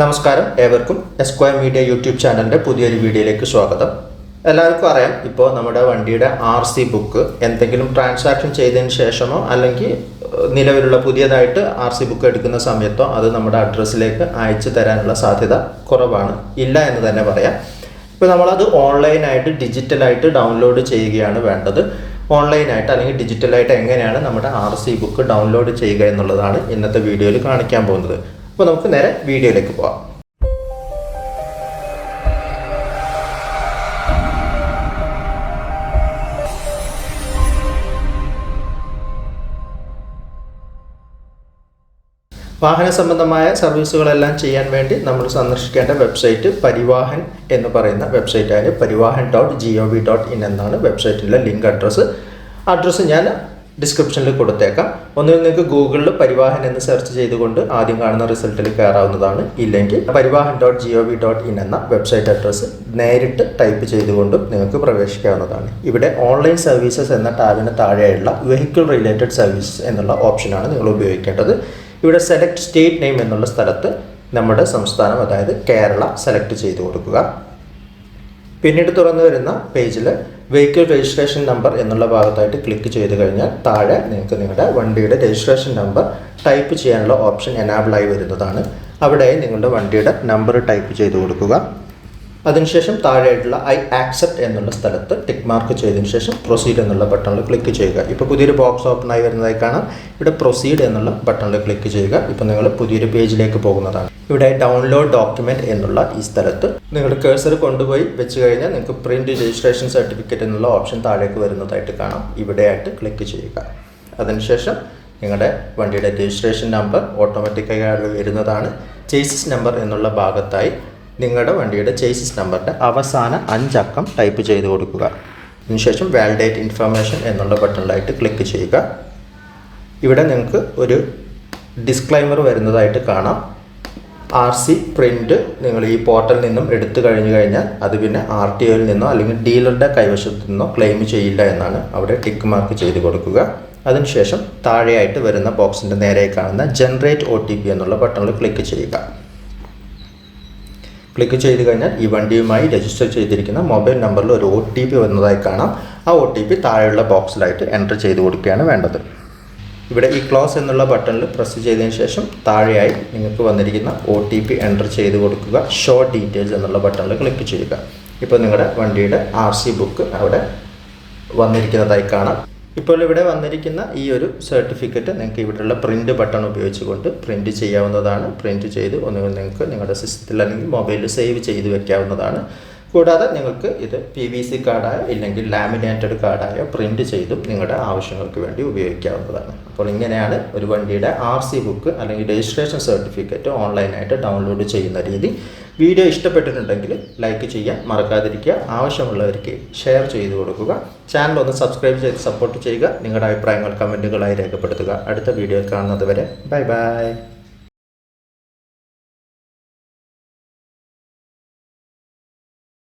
നമസ്കാരം. ഏവർക്കും S square media YouTube ചാനലിന്റെ പുതിയൊരു വീഡിയോയിലേക്ക് സ്വാഗതം. എല്ലാവർക്കും അറിയാം ഇപ്പോൾ നമ്മുടെ വണ്ടിയുടെ ആർ സി ബുക്ക് എന്തെങ്കിലും ട്രാൻസാക്ഷൻ ചെയ്തതിന് ശേഷമോ അല്ലെങ്കിൽ നിലവിലുള്ള പുതിയതായിട്ട് ആർ സി ബുക്ക് എടുക്കുന്ന സമയത്തോ അത് നമ്മുടെ അഡ്രസ്സിലേക്ക് അയച്ചു തരാനുള്ള സാധ്യത കുറവാണ്. ഇല്ല എന്ന് തന്നെ പറയാം. ഇപ്പോൾ നമ്മളത് ഓൺലൈനായിട്ട് ഡിജിറ്റലായിട്ട് ഡൗൺലോഡ് ചെയ്യുകയാണ് വേണ്ടത്. ഓൺലൈനായിട്ട് അല്ലെങ്കിൽ ഡിജിറ്റലായിട്ട് എങ്ങനെയാണ് നമ്മുടെ ആർ സി ബുക്ക് ഡൗൺലോഡ് ചെയ്യുക എന്നുള്ളതാണ് ഇന്നത്തെ വീഡിയോയിൽ കാണിക്കാൻ പോകുന്നത്. അപ്പോൾ നമുക്ക് നേരെ വീഡിയോയിലേക്ക് പോവാം. വാഹന സംബന്ധമായ സർവീസുകളെല്ലാം ചെയ്യാൻ വേണ്ടി നമ്മൾ സന്ദർശിക്കേണ്ട വെബ്സൈറ്റ് പരിവാഹൻ എന്ന് പറയുന്ന വെബ്സൈറ്റാണ്. Parivahan dot G O V dot in എന്നാണ് വെബ്സൈറ്റിലെ ലിങ്ക് അഡ്രസ്സ്. അഡ്രസ്സ് ഞാൻ ഡിസ്ക്രിപ്ഷനിൽ കൊടുത്തേക്കാം. ഒന്നുകിൽ നിങ്ങൾക്ക് ഗൂഗിളിൽ പരിവാഹൻ എന്ന് സെർച്ച് ചെയ്തുകൊണ്ട് ആദ്യം കാണുന്ന റിസൾട്ടിൽ കയറാവുന്നതാണ്. ഇല്ലെങ്കിൽ Parivahan dot G O V dot in എന്ന വെബ്സൈറ്റ് അഡ്രസ്സ് നേരിട്ട് ടൈപ്പ് ചെയ്തുകൊണ്ടും നിങ്ങൾക്ക് പ്രവേശിക്കാവുന്നതാണ്. ഇവിടെ ഓൺലൈൻ സർവീസസ് എന്ന ടാബിന് താഴെയുള്ള വെഹിക്കിൾ റിലേറ്റഡ് സർവീസസ് എന്നുള്ള ഓപ്ഷനാണ് നിങ്ങൾ ഉപയോഗിക്കേണ്ടത്. ഇവിടെ സെലക്ട് സ്റ്റേറ്റ് നെയിം എന്നുള്ള സ്ഥലത്ത് നമ്മുടെ സംസ്ഥാനം അതായത് കേരള സെലക്ട് ചെയ്ത് കൊടുക്കുക. പിന്നീട് തുറന്നു വരുന്ന പേജിൽ വെഹിക്കിൾ രജിസ്ട്രേഷൻ നമ്പർ എന്നുള്ള ഭാഗത്തായിട്ട് ക്ലിക്ക് ചെയ്ത് കഴിഞ്ഞാൽ താഴെ നിങ്ങൾക്ക് നിങ്ങളുടെ വണ്ടിയുടെ രജിസ്ട്രേഷൻ നമ്പർ ടൈപ്പ് ചെയ്യാനുള്ള ഓപ്ഷൻ എനാബിളായി വരുന്നതാണ്. അവിടെ നിങ്ങളുടെ വണ്ടിയുടെ നമ്പർ ടൈപ്പ് ചെയ്ത് കൊടുക്കുക. അതിനുശേഷം താഴെയായിട്ടുള്ള ഐ ആക്സെപ്റ്റ് എന്നുള്ള സ്ഥലത്ത് ടിക്ക് മാർക്ക് ചെയ്തതിന് ശേഷം പ്രൊസീഡ് എന്നുള്ള ബട്ടണിൽ ക്ലിക്ക് ചെയ്യുക. ഇപ്പോൾ പുതിയൊരു ബോക്സ് ഓപ്പൺ ആയി വരുന്നതായി കാണാം. ഇവിടെ പ്രൊസീഡ് എന്നുള്ള ബട്ടണിൽ ക്ലിക്ക് ചെയ്യുക. ഇപ്പോൾ നിങ്ങൾ പുതിയൊരു പേജിലേക്ക് പോകുന്നതാണ്. ഇവിടെ ഡൗൺലോഡ് ഡോക്യുമെന്റ് എന്നുള്ള ഈ സ്ഥലത്ത് നിങ്ങൾ കേഴ്സർ കൊണ്ടുപോയി വെച്ച് കഴിഞ്ഞാൽ നിങ്ങൾക്ക് പ്രിന്റ് രജിസ്ട്രേഷൻ സർട്ടിഫിക്കറ്റ് എന്നുള്ള ഓപ്ഷൻ താഴേക്ക് വരുന്നതായിട്ട് കാണാം. ഇവിടെയായിട്ട് ക്ലിക്ക് ചെയ്യുക. അതിനുശേഷം നിങ്ങളുടെ വണ്ടിയുടെ രജിസ്ട്രേഷൻ നമ്പർ ഓട്ടോമാറ്റിക്കായി വരുന്നതാണ്. ചേസിസ് നമ്പർ എന്നുള്ള ഭാഗത്തായി നിങ്ങളുടെ വണ്ടിയുടെ ചേസിസ് നമ്പറിന്റെ അവസാന അഞ്ചക്കം ടൈപ്പ് ചെയ്ത് കൊടുക്കുക. അതിനുശേഷം വാലിഡേറ്റ് ഇൻഫർമേഷൻ എന്നുള്ള ബട്ടണിലായിട്ട് ക്ലിക്ക് ചെയ്യുക. ഇവിടെ നിങ്ങൾക്ക് ഒരു ഡിസ്ക്ലൈമർ വരുന്നതായിട്ട് കാണാം. ആർ സി പ്രിന്റ് നിങ്ങൾ ഈ പോർട്ടലിൽ നിന്നും എടുത്തു കഴിഞ്ഞു കഴിഞ്ഞാൽ അത് പിന്നെ ആർ ടി ഒയിൽ നിന്നോ അല്ലെങ്കിൽ ഡീലറുടെ കൈവശത്തു നിന്നോ ക്ലെയിം ചെയ്യില്ല എന്നാണ് അവിടെ ടിക്ക് മാർക്ക് ചെയ്ത് കൊടുക്കുക. അതിനുശേഷം താഴെയായിട്ട് വരുന്ന ബോക്സിന്റെ നേരെ കാണുന്ന ജനറേറ്റ് ഒ എന്നുള്ള ബട്ടണിൽ ക്ലിക്ക് ചെയ്യുക. ക്ലിക്ക് ചെയ്ത് കഴിഞ്ഞാൽ ഈ വണ്ടിയുമായി രജിസ്റ്റർ ചെയ്തിരിക്കുന്ന മൊബൈൽ നമ്പറിൽ ഒരു ഒ ടി പി വന്നതായി കാണാം. ആ ഒ ടി പി താഴെയുള്ള ബോക്സിലായിട്ട് എന്റർ ചെയ്ത് കൊടുക്കുകയാണ് വേണ്ടത്. ഇവിടെ ഈ ക്ലോസ് എന്നുള്ള ബട്ടണിൽ പ്രസ് ചെയ്തതിന് ശേഷം താഴെയായി നിങ്ങൾക്ക് വന്നിരിക്കുന്ന ഒ ടി പി എന്റർ ചെയ്ത് കൊടുക്കുക. ഷോ ഡീറ്റെയിൽസ് എന്നുള്ള ബട്ടണിൽ ക്ലിക്ക് ചെയ്യുക. ഇപ്പോൾ നിങ്ങളുടെ വണ്ടിയുടെ ആർ സി ബുക്ക് അവിടെ വന്നിരിക്കുന്നതായി കാണാം. ഇപ്പോൾ ഇവിടെ വന്നിരിക്കുന്ന ഈ ഒരു സർട്ടിഫിക്കറ്റ് നിങ്ങൾക്ക് ഇവിടെയുള്ള പ്രിന്റ് ബട്ടൺ ഉപയോഗിച്ചുകൊണ്ട് പ്രിന്റ് ചെയ്യാവുന്നതാണ്. പ്രിന്റ് ചെയ്ത് ഒന്നുകിൽ നിങ്ങൾക്ക് നിങ്ങളുടെ സിസ്റ്റത്തിൽ അല്ലെങ്കിൽ മൊബൈലിൽ സേവ് ചെയ്ത് വെക്കാവുന്നതാണ്. കൂടാതെ നിങ്ങൾക്ക് ഇത് പി വി സി കാർഡായോ ഇല്ലെങ്കിൽ ലാമിനേറ്റഡ് കാർഡായോ പ്രിന്റ് ചെയ്തും നിങ്ങളുടെ ആവശ്യങ്ങൾക്ക് വേണ്ടി ഉപയോഗിക്കാവുന്നതാണ്. അപ്പോൾ ഇങ്ങനെയാണ് ഒരു വണ്ടിയുടെ ആർ സി ബുക്ക് അല്ലെങ്കിൽ രജിസ്ട്രേഷൻ സർട്ടിഫിക്കറ്റ് ഓൺലൈനായിട്ട് ഡൗൺലോഡ് ചെയ്യുന്ന രീതി. വീഡിയോ ഇഷ്ടപ്പെട്ടിട്ടുണ്ടെങ്കിൽ ലൈക്ക് ചെയ്യാൻ മറക്കാതിരിക്കുക. ആവശ്യമുള്ളവർക്ക് ഷെയർ ചെയ്ത് കൊടുക്കുക. ചാനൽ ഒന്ന് സബ്സ്ക്രൈബ് ചെയ്ത് സപ്പോർട്ട് ചെയ്യുക. നിങ്ങളുടെ അഭിപ്രായങ്ങൾ കമന്റുകളായി രേഖപ്പെടുത്തുക. അടുത്ത വീഡിയോയിൽ കാണുന്നത് വരെ ബൈ ബൈ